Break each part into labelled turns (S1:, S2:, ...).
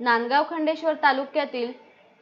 S1: नांदगाव खंडेश्वर तालुक्यातील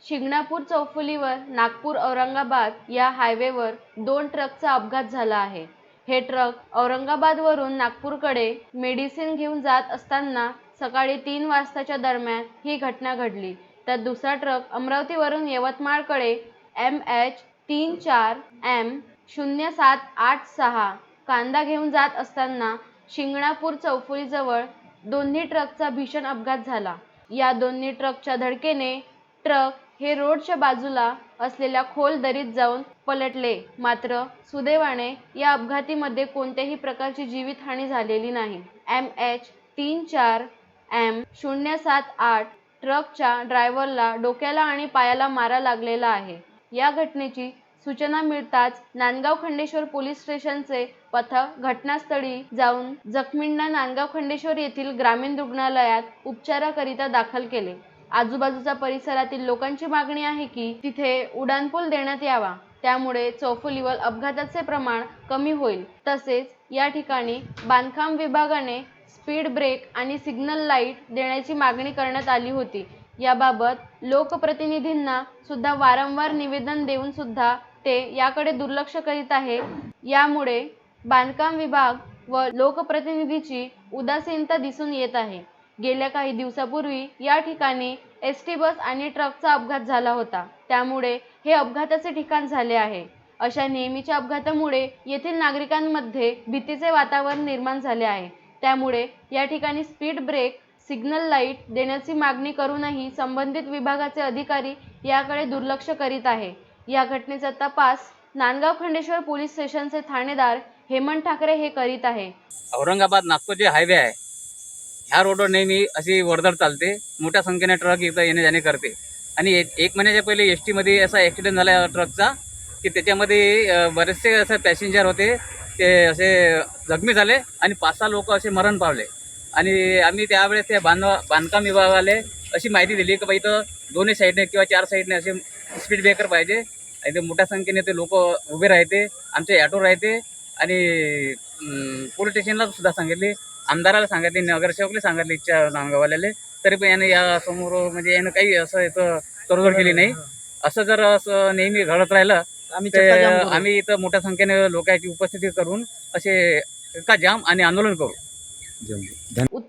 S1: शिंगणापूर चौफुलीवर नागपूर औरंगाबाद या हायवेवर दोन ट्रकचा अपघात झाला आहे. हे ट्रक औरंगाबादवरून नागपूरकडे मेडिसिन घेऊन जात असताना सकाळी तीन वाजताच्या दरम्यान ही घटना घडली. तर दुसरा ट्रक अमरावतीवरून यवतमाळकडे एम एच तीन चार एम शून्य सात आठ सहा कांदा घेऊन जात असताना शिंगणापूर चौफुलीजवळ दोन्ही ट्रकचा भीषण अपघात झाला. या दोन्ही ट्रकच्या धडकेने ट्रक हे रोडच्या बाजूला असलेल्या खोल दरीत जाऊन पलटले. मात्र सुदैवाने या अपघातीमध्ये कोणत्याही प्रकारची जीवितहानी झालेली नाही. एम एच तीन चार एम शून्य सात आठ ट्रकच्या ड्रायव्हरला डोक्याला आणि पायाला मारा लागलेला आहे. या घटनेची सूचना मिळताच नांदगाव खंडेश्वर पोलीस स्टेशनचे पथक घटनास्थळी जाऊन जखमींना नांदगाव खंडेश्वर येथील ग्रामीण रुग्णालयात उपचाराकरिता दाखल केले. आजूबाजूच्या परिसरातील लोकांची मागणी आहे की तिथे उड्डाणपूल देण्यात यावा. त्यामुळे चौफुलीवर अपघाताचे प्रमाण कमी होईल. तसेच या ठिकाणी बांधकाम विभागाने स्पीड ब्रेक आणि सिग्नल लाइट देण्याची मागणी करण्यात आली होती. याबाबत लोकप्रतिनिधींना सुद्धा वारंवार निवेदन देऊन सुद्धा ते याकडे दुर्लक्ष करीत आहे. यामुळे बांधकाम विभाग व लोकप्रतिनिधीची उदासीनता दिसून येत आहे. गेल्या काही दिवसापूर्वी या ठिकाणी एस टी बस आणि ट्रकचा अपघात झाला होता. त्यामुळे हे अपघाताचे ठिकाण झाले आहे. अशा नेहमीच्या अपघातामुळे येथील नागरिकांमध्ये भीतीचे वातावरण निर्माण झाले आहे. त्यामुळे या ठिकाणी स्पीड ब्रेक सिग्नल लाइट देण्याची मागणी करूनही संबंधित विभागाचे अधिकारी याकडे दुर्लक्ष करीत आहे. या घटनेचा तपास नांदगाव खंडेश्वर पोलीस स्टेशनचे ठाणेदार हेमंत ठाकरे हे करीत आहे.
S2: औरंगाबाद नागपूर जे हायवे आहे. ह्या रोडवर नेहमी अशी वर्दळ चालते. मोठ्या संख्येने ट्रक इथं येणे जाणे करते. आणि एक एक महिन्याच्या पहिले एस टीमध्ये असा ॲक्सिडेंट झाला ट्रकचा की त्याच्यामध्ये बरेचसे असे पॅसेंजर होते. ते असे जखमी झाले आणि पाच सहा लोक असे मरण पावले. आणि आम्ही त्यावेळेस त्या बांध बांधकाम विभागाले अशी माहिती दिली की बाई इथं दोन्ही साईडने किंवा चार साईडने असे स्पीड ब्रेकर पाहिजे. आणि ते मोठ्या संख्येने ते लोक उभे राहते आमचे ॲटो राहते. आणि पोलीस स्टेशनला सुद्धा सांगितले आमदाराला सांगितले नगरसेवकला सांगितले इच्छा नांदगाववाल्याले तरी पण याने या समोर म्हणजे यानं काही असं इथं तडजोड केली नाही. असं जर असं नेहमी घडत राहिलं आम्ही इथं मोठ्या संख्येने लोकांची उपस्थिती करून असे का जाम आणि आंदोलन करू.